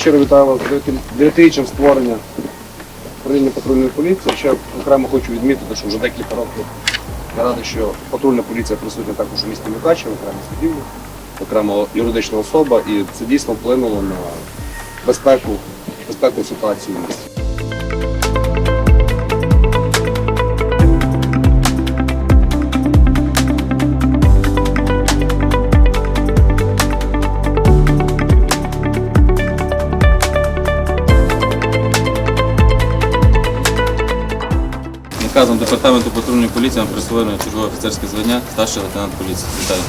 щиро вітаю вас з створення управління патрульної поліції. Ще окремо хочу відмітити, що вже декілька років я радий, що патрульна поліція присутня також у місті Мукачево, окремо судівлі, окремо юридична особа, і це дійсно вплинуло на безпеку, безпеку ситуації в місті. Наказом департаменту патрульної поліції нам присвоєно чергове офіцерське звання старший лейтенант поліції. Вітаю.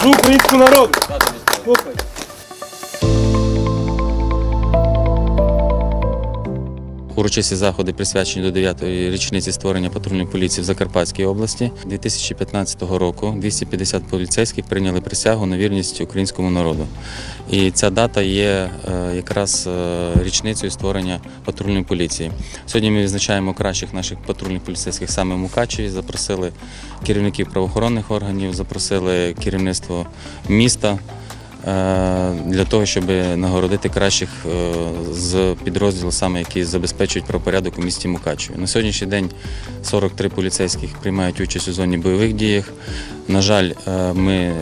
Служу українському народу! Слухай! Урочисті заходи присвячені до 9-ї річниці створення патрульної поліції в Закарпатській області. 2015 року 250 поліцейських прийняли присягу на вірність українському народу. І ця дата є е, якраз е, річницею створення патрульної поліції. Сьогодні ми відзначаємо кращих наших патрульних поліцейських саме в Мукачеві. Запросили керівників правоохоронних органів, запросили керівництво міста. Для того, щоб нагородити кращих е, з підрозділу, саме які забезпечують правопорядок у місті Мукачеві. На сьогоднішній день 43 поліцейських приймають участь у зоні бойових діях. На жаль, е, ми е,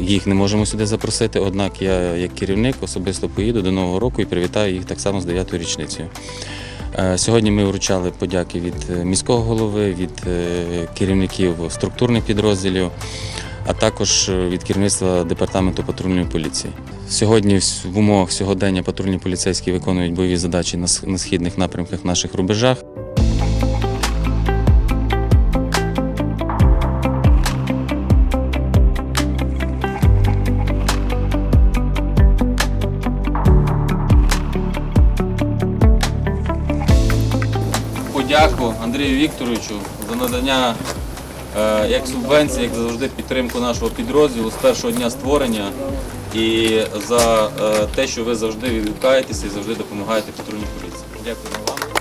їх не можемо сюди запросити, однак я, як керівник, особисто поїду до Нового року і привітаю їх так само з 9-ю річницею. Сьогодні ми вручали подяки від міського голови, від керівників структурних підрозділів, а також е, від керівництва департаменту патрульної поліції. Сьогодні в умовах сьогодення патрульні поліцейські виконують бойові задачі на східних напрямках наших рубежах. Подяку Андрію Вікторовичу за надання як субвенції, як завжди підтримку нашого підрозділу з першого дня створення і за е, те, що ви завжди відгукаєтеся і завжди допомагаєте патрульній поліції. Дякую вам.